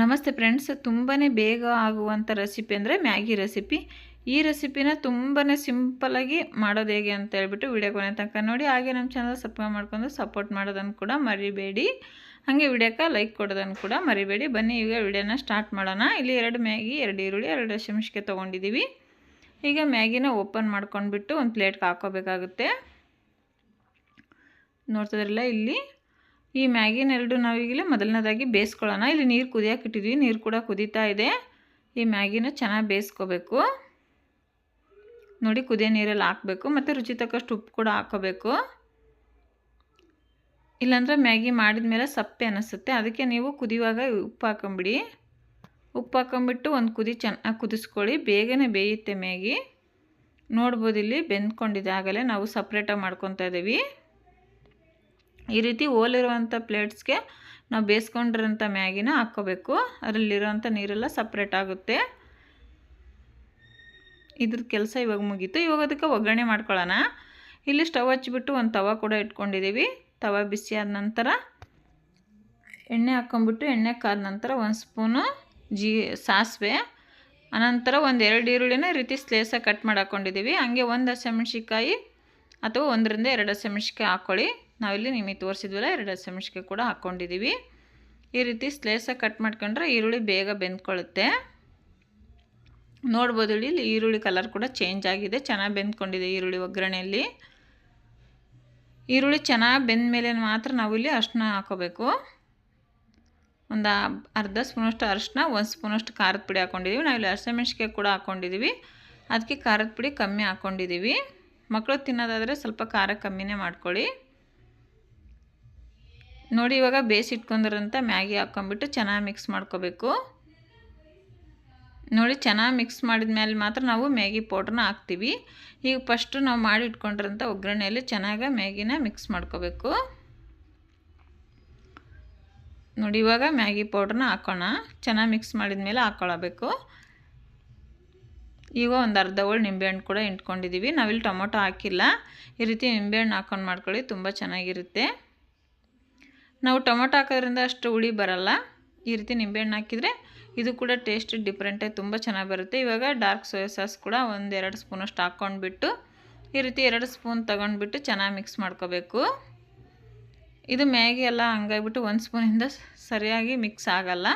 ನಮಸ್ತೆ ಫ್ರೆಂಡ್ಸ್ ತುಂಬಾ ಬೇಗ ಆಗುವಂಥ ರೆಸಿಪಿ ಅಂದರೆ ಮ್ಯಾಗಿ ರೆಸಿಪಿ ಈ ರೆಸಿಪಿನ ತುಂಬಾ ಸಿಂಪಲಾಗಿ ಮಾಡೋದು ಹೇಗೆ ಅಂತ ಹೇಳ್ಬಿಟ್ಟು ವಿಡಿಯೋ ಕೊನೆ ತನಕ ನೋಡಿ. ಹಾಗೆ ನಮ್ಮ ಚಾನಲ್ ಸಬ್ಸ್ಕ್ರೈಬ್ ಮಾಡ್ಕೊಂಡು ಸಪೋರ್ಟ್ ಮಾಡೋದನ್ನು ಕೂಡ ಮರಿಬೇಡಿ. ಹಾಗೆ ವಿಡಿಯೋಕ್ಕೆ ಲೈಕ್ ಕೊಡೋದನ್ನು ಕೂಡ ಮರಿಬೇಡಿ. ಬನ್ನಿ, ಈಗ ವಿಡಿಯೋನ ಸ್ಟಾರ್ಟ್ ಮಾಡೋಣ. ಇಲ್ಲಿ ಎರಡು ಮ್ಯಾಗಿ, ಎರಡು ಈರುಳ್ಳಿ, ಎರಡು ಹಸಿಮೆಣ್ಸಿಗೆ ತೊಗೊಂಡಿದ್ದೀವಿ ಈಗ ಮ್ಯಾಗಿನ ಓಪನ್ ಮಾಡ್ಕೊಂಡ್ಬಿಟ್ಟು ಒಂದು ಪ್ಲೇಟ್ಗೆ ಹಾಕೋಬೇಕಾಗುತ್ತೆ. ನೋಡ್ತಿದ್ರಲ್ಲ ಇಲ್ಲಿ? ಈ ಮ್ಯಾಗಿನ ಎರಡು ನಾವೀಗಲೇ ಮೊದಲನೇದಾಗಿ ಬೇಯಿಸ್ಕೊಳ್ಳೋಣ. ಇಲ್ಲಿ ನೀರು ಕುದಿಯೋಕೆ ಇಟ್ಟಿದ್ವಿ. ನೀರು ಕೂಡ ಕುದೀತಾ ಇದೆ. ಈ ಮ್ಯಾಗಿನ ಚೆನ್ನಾಗಿ ಬೇಯಿಸ್ಕೋಬೇಕು. ನೋಡಿ, ಕುದಿಯೋ ನೀರಲ್ಲಿ ಹಾಕಬೇಕು ಮತ್ತು ರುಚಿ ತಕ್ಕಷ್ಟು ಉಪ್ಪು ಕೂಡ ಹಾಕೋಬೇಕು ಇಲ್ಲಾಂದರೆ ಮ್ಯಾಗಿ ಮಾಡಿದ ಮೇಲೆ ಸಪ್ಪೆ ಅನ್ನಿಸುತ್ತೆ ಅದಕ್ಕೆ ನೀವು ಕುದಿಯುವಾಗ ಉಪ್ಪು ಹಾಕೊಂಬಿಡಿ ಉಪ್ಪು ಹಾಕೊಂಬಿಟ್ಟು ಒಂದು ಕುದಿ ಚೆನ್ನಾಗಿ ಕುದಿಸ್ಕೊಳ್ಳಿ. ಬೇಗನೆ ಬೇಯುತ್ತೆ ಮ್ಯಾಗಿ. ನೋಡ್ಬೋದು ಇಲ್ಲಿ ಬೆಂದ್ಕೊಂಡಿದೆ. ಆಗಲೇ ನಾವು ಸಪ್ರೇಟಾಗಿ ಮಾಡ್ಕೊತಾ ಇದ್ದೀವಿ. ಈ ರೀತಿ ಓಲಿರುವಂಥ ಪ್ಲೇಟ್ಸ್ಗೆ ನಾವು ಬೇಯಿಸ್ಕೊಂಡಿರೋಂಥ ಮ್ಯಾಗಿನ ಹಾಕ್ಕೋಬೇಕು. ಅದರಲ್ಲಿರೋಂಥ ನೀರೆಲ್ಲ ಸಪ್ರೇಟ್ ಆಗುತ್ತೆ. ಇದ್ರ ಕೆಲಸ ಇವಾಗ ಮುಗೀತು. ಇವಾಗ ಅದಕ್ಕೆ ಒಗ್ಗರಣೆ ಮಾಡ್ಕೊಳ್ಳೋಣ. ಇಲ್ಲಿ ಸ್ಟವ್ ಹಚ್ಚಿಬಿಟ್ಟು ಒಂದು ತವ ಕೂಡ ಇಟ್ಕೊಂಡಿದ್ದೀವಿ. ತವ ಬಿಸಿ ಆದ ನಂತರ ಎಣ್ಣೆ ಹಾಕ್ಕೊಂಬಿಟ್ಟು ಎಣ್ಣೆ ಕಾದ ನಂತರ ಒಂದು ಸ್ಪೂನು ಜೀ ಸಾಸಿವೆ. ಆನಂತರ ಒಂದು ಎರಡು ಈರುಳ್ಳಿನ ರೀತಿ ಸ್ಲೇಸಾಗಿ ಕಟ್ ಮಾಡಿ ಹಾಕ್ಕೊಂಡಿದ್ದೀವಿ. ಹಂಗೆ ಒಂದು ಹಸಿಮೆಣ್ಸಿಕಾಯಿ ಅಥವಾ ಒಂದರಿಂದ ಎರಡು ಹಸಿಮೆಣ್ಸಿಕಾಯಿ ಹಾಕ್ಕೊಳ್ಳಿ. ನಾವಿಲ್ಲಿ ನಿಮಗೆ ತೋರಿಸಿದ್ವಲ್ಲ ಎರಡು ಹಸಿಮೆಣ್ಸಿಕಾಯಿ ಕೂಡ ಹಾಕ್ಕೊಂಡಿದ್ದೀವಿ. ಈ ರೀತಿ ಸ್ಲೇಸ ಕಟ್ ಮಾಡ್ಕೊಂಡ್ರೆ ಈರುಳ್ಳಿ ಬೇಗ ಬೆಂದ್ಕೊಳ್ಳುತ್ತೆ. ನೋಡ್ಬೋದು ಇಲ್ಲಿ ಈರುಳ್ಳಿ ಕಲರ್ ಕೂಡ ಚೇಂಜ್ ಆಗಿದೆ, ಚೆನ್ನಾಗಿ ಬೆಂದ್ಕೊಂಡಿದೆ ಈರುಳ್ಳಿ ಒಗ್ಗರಣೆಯಲ್ಲಿ. ಈರುಳ್ಳಿ ಚೆನ್ನಾಗಿ ಬೆಂದ ಮೇಲೆ ಮಾತ್ರ ನಾವಿಲ್ಲಿ ಅರ್ಶಿನ ಹಾಕೋಬೇಕು. ಒಂದು ಅರ್ಧ ಸ್ಪೂನಷ್ಟು ಅರಶಿನ, ಒಂದು ಸ್ಪೂನಷ್ಟು ಖಾರದ ಪುಡಿ ಹಾಕ್ಕೊಂಡಿದ್ದೀವಿ ನಾವಿಲ್ಲಿ ಹಸಿಮೆಣ್ಸಿಕಾಯಿ ಕೂಡ ಹಾಕ್ಕೊಂಡಿದ್ದೀವಿ ಅದಕ್ಕೆ ಖಾರದ ಪುಡಿ ಕಮ್ಮಿ ಹಾಕ್ಕೊಂಡಿದ್ದೀವಿ ಮಕ್ಕಳು ತಿನ್ನೋದಾದರೆ ಸ್ವಲ್ಪ ಖಾರ ಕಮ್ಮಿನೇ ಮಾಡ್ಕೊಳ್ಳಿ. ನೋಡಿ ಇವಾಗ ಬೇಯಿಸಿಟ್ಕೊಂಡಿರೋಂಥ ಮ್ಯಾಗಿ ಹಾಕ್ಕೊಂಬಿಟ್ಟು ಚೆನ್ನಾಗಿ ಮಿಕ್ಸ್ ಮಾಡ್ಕೋಬೇಕು. ನೋಡಿ ಚೆನ್ನಾಗಿ ಮಿಕ್ಸ್ ಮಾಡಿದ ಮೇಲೆ ಮಾತ್ರ ನಾವು ಮ್ಯಾಗಿ ಪೌಡ್ರನ್ನ ಹಾಕ್ತೀವಿ. ಈಗ ಫಸ್ಟು ನಾವು ಮಾಡಿ ಇಟ್ಕೊಂಡಿರೋಂಥ ಒಗ್ಗರಣೆಯಲ್ಲಿ ಚೆನ್ನಾಗಿ ಮ್ಯಾಗಿನ ಮಿಕ್ಸ್ ಮಾಡ್ಕೋಬೇಕು. ನೋಡಿ ಇವಾಗ ಮ್ಯಾಗಿ ಪೌಡ್ರನ್ನ ಹಾಕೋಣ. ಚೆನ್ನಾಗಿ ಮಿಕ್ಸ್ ಮಾಡಿದ ಮೇಲೆ ಈಗ ಒಂದು ಅರ್ಧ ಹೋಳು ನಿಂಬೆಹಣ್ಣು ಕೂಡ ಇಟ್ಕೊಂಡಿದ್ದೀವಿ ನಾವಿಲ್ಲಿ ಟೊಮೊಟೊ ಹಾಕಿಲ್ಲ. ಈ ರೀತಿ ನಿಂಬೆಹಣ್ಣು ಹಾಕೊಂಡು ಮಾಡ್ಕೊಳ್ಳಿ, ತುಂಬ ಚೆನ್ನಾಗಿರುತ್ತೆ. ನಾವು ಟೊಮೊಟೊ ಹಾಕೋದ್ರಿಂದ ಅಷ್ಟು ಹುಳಿ ಬರಲ್ಲ. ಈ ರೀತಿ ನಿಂಬೆಹಣ್ಣು ಹಾಕಿದರೆ ಇದು ಕೂಡ ಟೇಸ್ಟ್ ಡಿಫ್ರೆಂಟೇ ತುಂಬ ಚೆನ್ನಾಗಿ ಬರುತ್ತೆ. ಇವಾಗ ಡಾರ್ಕ್ ಸೋಯಾ ಸಾಸ್ ಕೂಡ ಒಂದು ಎರಡು ಸ್ಪೂನಷ್ಟು ಹಾಕ್ಕೊಂಡ್ಬಿಟ್ಟು ಈ ರೀತಿ ಎರಡು ಸ್ಪೂನ್ ತೊಗೊಂಡ್ಬಿಟ್ಟು ಚೆನ್ನಾಗಿ ಮಿಕ್ಸ್ ಮಾಡ್ಕೋಬೇಕು. ಇದು ಮ್ಯಾಗಿ ಎಲ್ಲ ಹಂಗಾಗ್ಬಿಟ್ಟು ಒಂದು ಸ್ಪೂನಿಂದ ಸರಿಯಾಗಿ ಮಿಕ್ಸ್ ಆಗಲ್ಲ.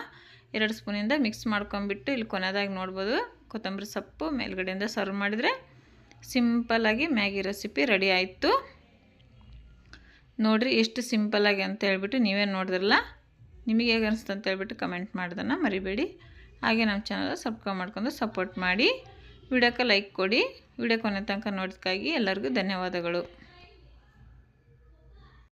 ಎರಡು ಸ್ಪೂನಿಂದ ಮಿಕ್ಸ್ ಮಾಡ್ಕೊಂಬಿಟ್ಟು ಇಲ್ಲಿ ಕೊನೆಯದಾಗಿ ನೋಡ್ಬೋದು. ಕೊತ್ತಂಬರಿ ಸೊಪ್ಪು ಮೇಲ್ಗಡೆಯಿಂದ ಸರ್ವ್ ಮಾಡಿದರೆ ಸಿಂಪಲ್ಲಾಗಿ ಮ್ಯಾಗಿ ರೆಸಿಪಿ ರೆಡಿ ಆಯಿತು. ನೋಡಿರಿ ಎಷ್ಟು ಸಿಂಪಲ್ಲಾಗಿ ಅಂತ ಹೇಳ್ಬಿಟ್ಟು ನೀವೇ ನೋಡಿದ್ರಲ್ಲ? ನಿಮಗೆ ಹೇಗೆ ಅನಿಸ್ತು ಅಂತ ಹೇಳ್ಬಿಟ್ಟು ಕಮೆಂಟ್ ಮಾಡೋದನ್ನು ಮರಿಬೇಡಿ. ಹಾಗೆ ನಮ್ಮ ಚಾನಲ್ ಸಬ್ಸ್ಕ್ರೈಬ್ ಮಾಡ್ಕೊಂಡು ಸಪೋರ್ಟ್ ಮಾಡಿ. ವಿಡಿಯೋಕ್ಕೆ ಲೈಕ್ ಕೊಡಿ. ವಿಡಿಯೋ ಕೊನೆ ತನಕ ನೋಡೋದಕ್ಕಾಗಿ ಎಲ್ಲರಿಗೂ ಧನ್ಯವಾದಗಳು.